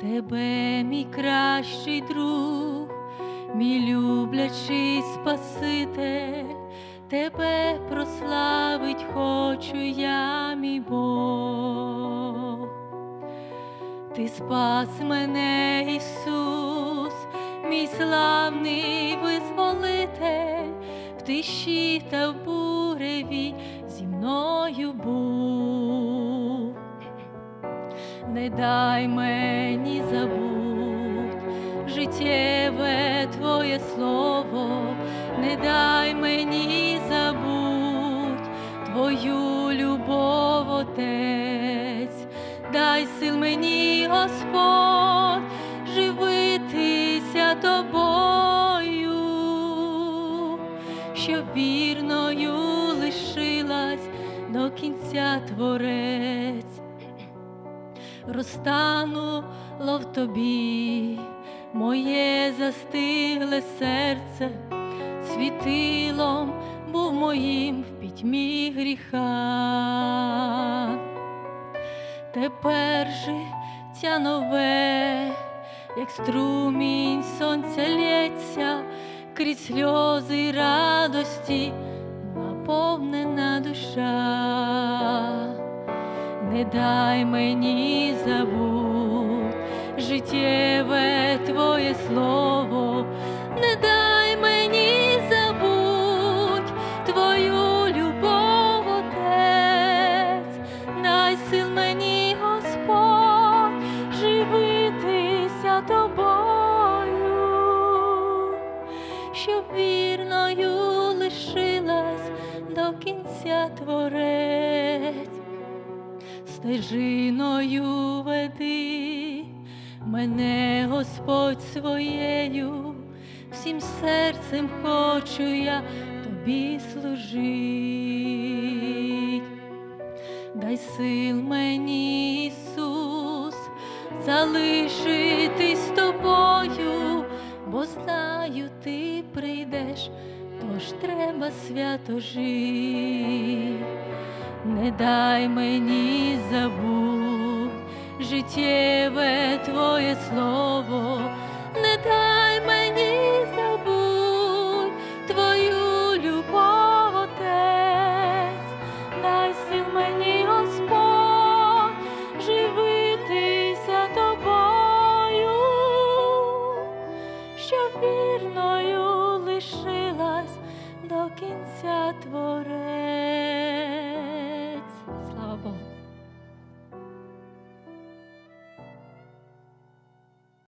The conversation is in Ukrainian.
тебе, мій кращий друг, мій люблячий Спаситель, тебе прославить хочу я, мій Бог. Ти спас мене, Ісус, мій славний визволитель, в тиші та в буреві зі мною був. Не дай мені забудь. Життєве Твоє слово, не дай мені забудь. Твою любов, Отець, дай сил мені, Господь, живитися тобою, щоб вірною лишилась до кінця творець розтануло в тобі моє застигле серце, світилом був моїм в пітьмі гріха. Тепер життя нове, як струмінь сонця лється, крізь сльози радості наповнена душа не дай мені забудь. Життєве Твоє слово, не дай мені забудь. Твою любов, Отець, дай сил мені, Господь, живитися тобою, щоб вірною лишилась до кінця творець стежиною веди мене, Господь своєю, всім серцем хочу я тобі служить. Дай сил мені, Ісус, залишитись тобою, бо знаю, ти прийдеш, тож треба свято жити не дай мені забуть життєве Твоє слово,